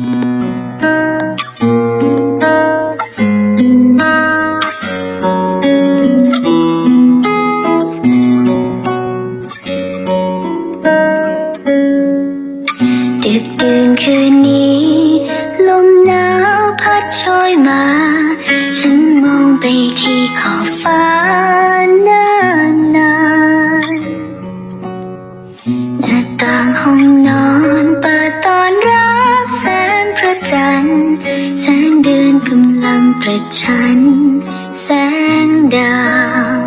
ดึกดื่นคืนนี้ ลมหนาวพัดโชยมา ฉันมองไป ประชันแสงดาว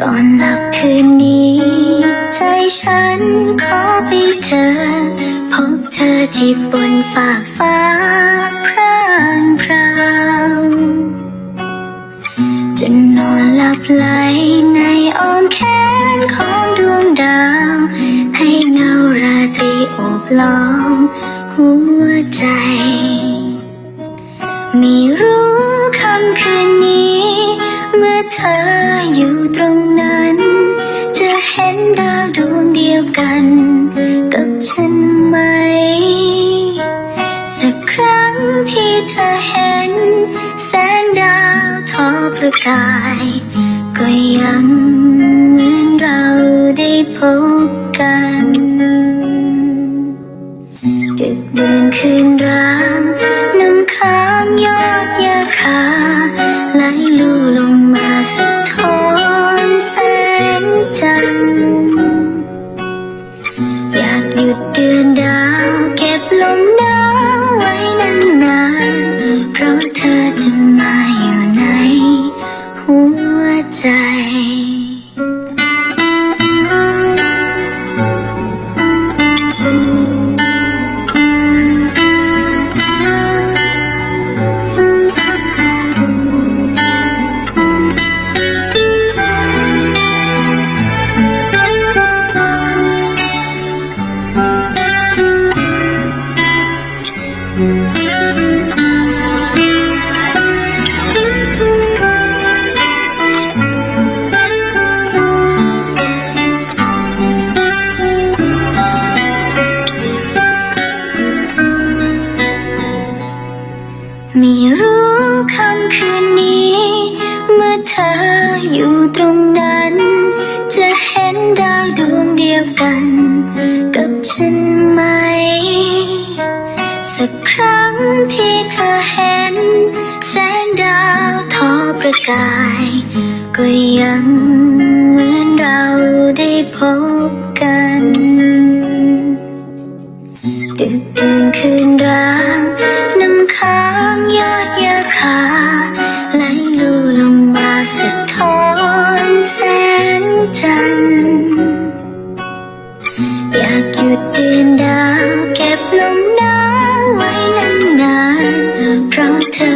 ก่อนหลับคืนนี้ ใจฉันขอไปเจอ พบเธอที่บนฝากฟ้าพรางพราวจะนอนหลับไหลในอ้อมแขนของดวงดาว ให้เงาราตรีโอบล้อมหัวใจ เธออยู่ตรงนั้น จะเห็นดาวดวงเดียวกัน กับฉันไหม สักครั้งที่เธอเห็น แสงดาวทอประกาย ก็ยังเหมือนเราได้พบ ง ไม่รู้คำคืนนี้ เมื่อเธออยู่ตรงนั้น จะเห็นดาวดวงเดียวกัน กับฉันไหมักครั้งที่เธอเห็น แสงดาวทอประกาย ก็ยังเหมือนเราได้พบกันดึกดื่นคืนร้างน้ำค้างยอดยาคาไหลลู่ลงมาสะท้อนแสงจันทร์อยากหยุดเดือน ด